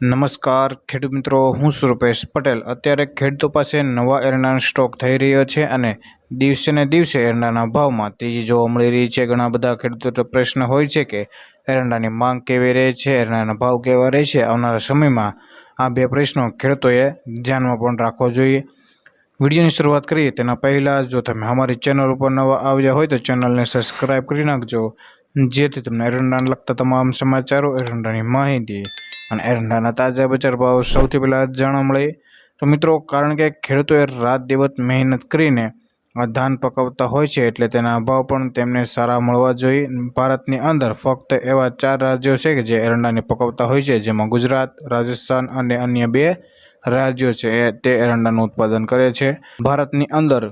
નમસ્કાર, ખેડૂત મિત્રો, હું સુરપેશ પટેલ. અત્યારે ખેડૂતો પાસે નવા એરંડાનો સ્ટોક થઈ રહ્યો છે અને દિવસે ને દિવસે એરંડાના ભાવમાં તેજી જોવા મળી રહી છે. ઘણા બધા ખેડૂતો પ્રશ્ન હોય છે કે, એરંડાની માંગ કેવી રહે છે? એરંડાના ભાવ કેવા રહે છે? આવનારા સમયમાં આ બે પ્રશ્નો ખેડૂતોએ ધ્યાનમાં પણ રાખવો જોઈએ. વિડીયોની શરૂઆત કરીએ તેના પહેલાં, જો તમે અમારી ચેનલ ઉપર નવા આવ્યા હોય તો ચેનલને સબસ્ક્રાઈબ કરી નાખજો, જેથી તમને એરંડાને લગતા તમામ સમાચારો, એરંડાની માહિતી અને એરંડાના તાજા બજાર ભાવ સૌથી પહેલાં જાણવા મળે તો મિત્રો, કારણ કે ખેડૂતોએ રાત દિવસ મહેનત કરીને આ ધાન પકવતા હોય છે એટલે તેના ભાવ પણ તેમને સારા મળવા જોઈએ. ભારતની અંદર ફક્ત એવા ચાર રાજ્યો છે કે જે એરંડાને પકવતા હોય છે, જેમાં ગુજરાત, રાજસ્થાન અને અન્ય બે રાજ્યો છે તે એરંડાનું ઉત્પાદન કરે છે. ભારતની અંદર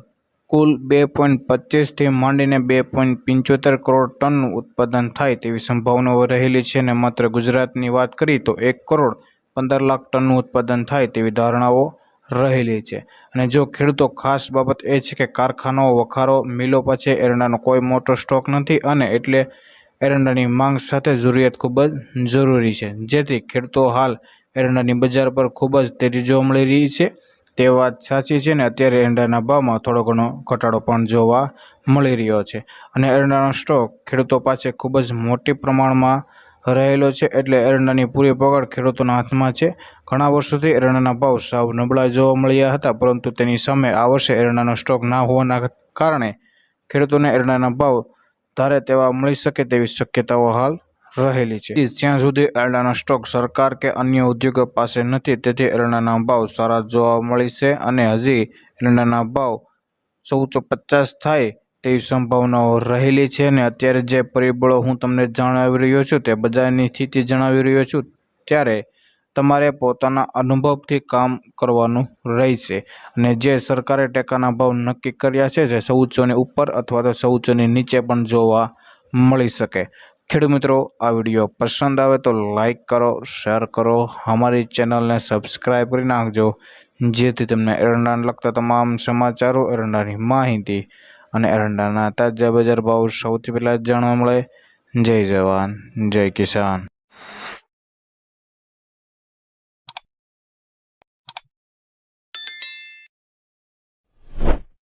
કુલ બે પોઈન્ટ પચીસથી માંડીને બે પોઈન્ટ પંચોતેર કરોડ ટનનું ઉત્પાદન થાય તેવી સંભાવનાઓ રહેલી છે અને માત્ર ગુજરાતની વાત કરીએ તો એક કરોડ પંદર લાખ ટનનું ઉત્પાદન થાય તેવી ધારણાઓ રહેલી છે. અને જો ખેડૂતો ખાસ બાબત એ છે કે કારખાનાઓ, વખારો, મિલો પાસે એરંડાનો કોઈ મોટો સ્ટોક નથી અને એટલે એરંડાની માંગ સાથે જરૂરિયાત ખૂબ જ જરૂરી છે. જેથી ખેડૂતો હાલ એરંડાની બજાર પર ખૂબ જ તેજી જોવા મળી રહી છે. તે વાત સાચી છે ને, અત્યારે એરંડાના ભાવમાં થોડો ઘણો ઘટાડો પણ જોવા મળી રહ્યો છે. અને એરંડાનો સ્ટોક ખેડૂતો પાસે ખૂબ જ મોટી પ્રમાણમાં રહેલો છે, એટલે એરંડાની પૂરી પકડ ખેડૂતોના હાથમાં છે. ઘણા વર્ષોથી એરંડાના ભાવ સાવ નબળા જોવા મળ્યા હતા, પરંતુ તેની સામે આ વર્ષે એરંડાનો સ્ટોક ના હોવાના કારણે ખેડૂતોને એરંડાના ભાવ ધારે તેવા મળી શકે તેવી શક્યતાઓ હાલ રહેલી છે. જ્યાં સુધી એરડાના સ્ટોક સરકાર કે અન્ય ઉદ્યોગો પાસે નથી, તેથી એરડાના ભાવ સારા જોવા મળી છે અને હજી એરડાના ભાવ ચૌદસો પચાસ થાય તેવી સંભાવનાઓ રહેલી છે અને અત્યારે જે પરિબળો હું તમને જણાવી રહ્યો છું, તે બજારની સ્થિતિ જણાવી રહ્યો છું, ત્યારે તમારે પોતાના અનુભવથી કામ કરવાનું રહેશે અને જે સરકારે ટેકાના ભાવ નક્કી કર્યા છે, જે ચૌદસોની ઉપર અથવા તો ચૌદસોની નીચે પણ જોવા મળી શકે. ખેડૂત મિત્રો, આ વીડિયો પસંદ આવે તો લાઇક કરો, શેર કરો, અમારી ચેનલને સબસ્ક્રાઈબ કરી નાખજો, જેથી તમને એરંડાને લગતા તમામ સમાચારો, એરંડાની માહિતી અને એરંડાના તાજા બજાર ભાવ સૌથી પહેલાં જાણવા મળે. જય જવાન, જય કિસાન.